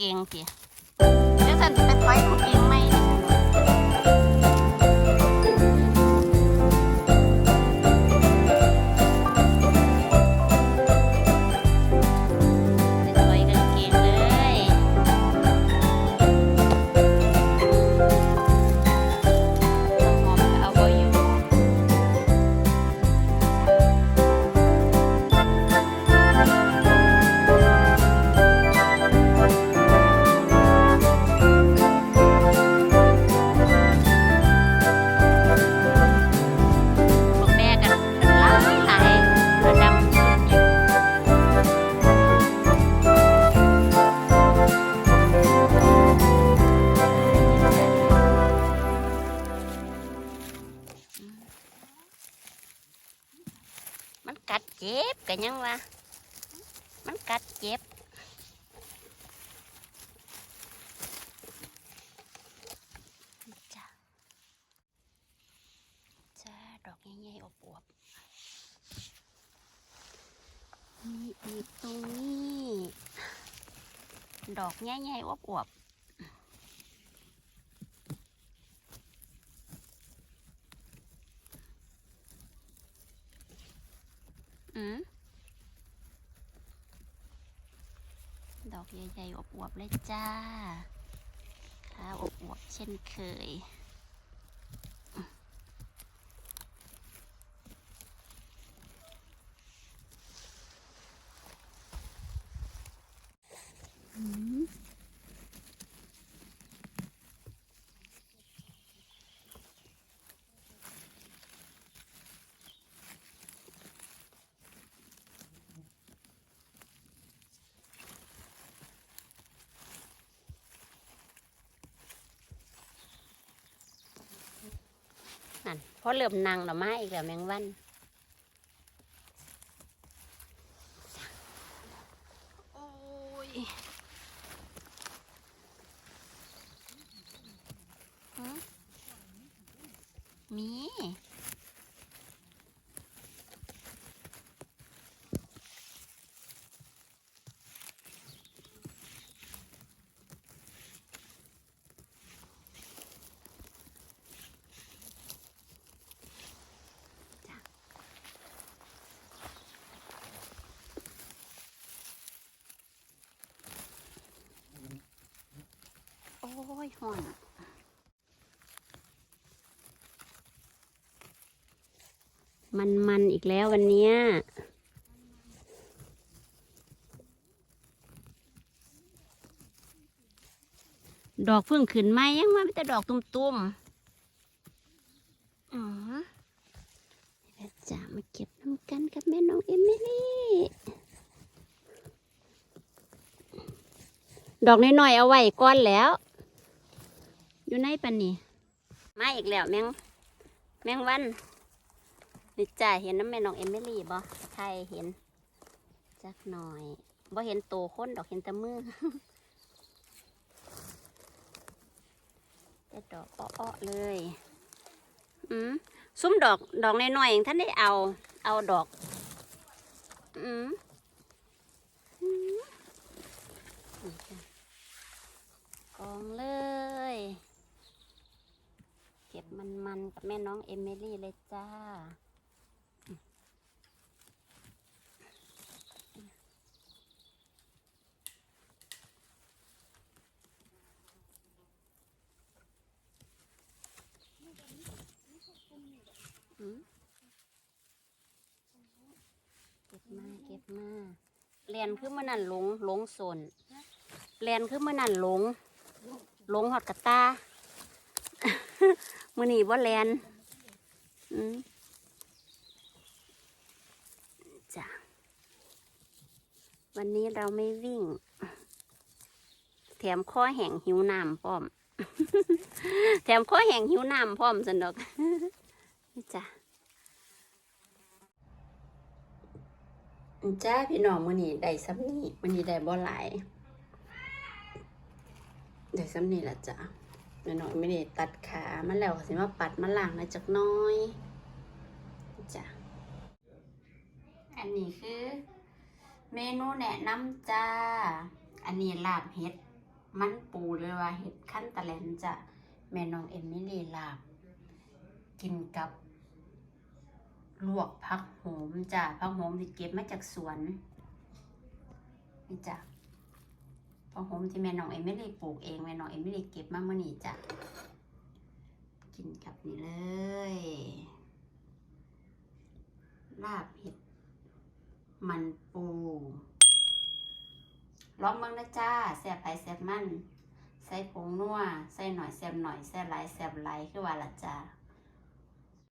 เก่งสิเดี๋ยวฉันจะไปถอยของเก่ง เจ็บกันยังวะมันกัดเจ็บจ้ะจ้าดอกใหญ่ๆอบอวบๆมีอีกตรงนี้ ดอกใหญ่ๆอบอวบ อืมดอกใหญ่ๆอบอวบๆเลยจ้าข้าอบอวบๆเช่นเคย อืม นั่นเพราะเริ่มนังหน่อไม้อีกแล้วแมงวันโอ้ย ฮะมี โอ้ย ห่อนมันมันอีกแล้ววันเนี้ยดอกเพิ่งขึ้นไหมยังว่ามีแต่ดอกตุ่มๆอ๋อเดี๋ยวจะมาเก็บน้ำกันกับแม่น้องเอมิลี่ดอกน้อยๆเอาไว้ก้อนแล้ว อยู่ในปันนี่มาอีกแล้วแมงแมงวันนี่จ้าเห็นน้ำแม่น้องเอมิลี่บ่ใครเห็นจักหน่อยบ่เห็นโตคนดอกเห็นแต่มือแต่ดอกอ้อเลย อืมซุ้มดอกดอกน้อยๆเองท่านได้เอา เอาดอก อืมกองเลย เก็บมันกับแม่น้องเอมิลี่เลยจ้า เก็บมาเก็บมาเรียนคือมื่อนั่นหลงหลงโซนเรียนคือมื่อนั่นหลงหลงหอดกระตา มื่อนี้ว่าเรียนอืมจ้ะวันนี้เราไม่วิ่ง แถมข้อแห้งหิวน้ำพร้อม แถมข้อแห้งหิวน้ำพร้อมสนดอกจ้ะจ้าพี่น้องมือนี้ได้ซ้ำนี่มือนี้ได้บ่หลายได้ซ้ำนี่ล่ะจ้ะ แม่น้อยไม่ได้ตัดขา มันแล้วสิมาปัดมาล้างน่อยจักน้อยจ้ะอันนี้คือ เมนูแนะนำจ้า อันนี้ลาบเห็ด มันปูหรือว่าเห็ดขั้นตะแลนจ้ะแม่น้องเอมิลี่ลาบ กินกับลวกผักโหมจ้ะผักโหมที่เก็บมาจากสวนนี่จ้ะ ผักโหมที่แม่น้องเอมิลี่ปลูกเองแม่น้องเอมิลี่เก็บมาเมื่อนี้จ้ะกินกับนี่เลย ลาบเห็ดมันปูลองเบิ่งนะจ้าแซ่บไปแซ่บมัน ใส่ผงนัวใส่หน่อยแซ่บหน่อยแซ่บหลายแซ่บหลายคือว่าละจ้า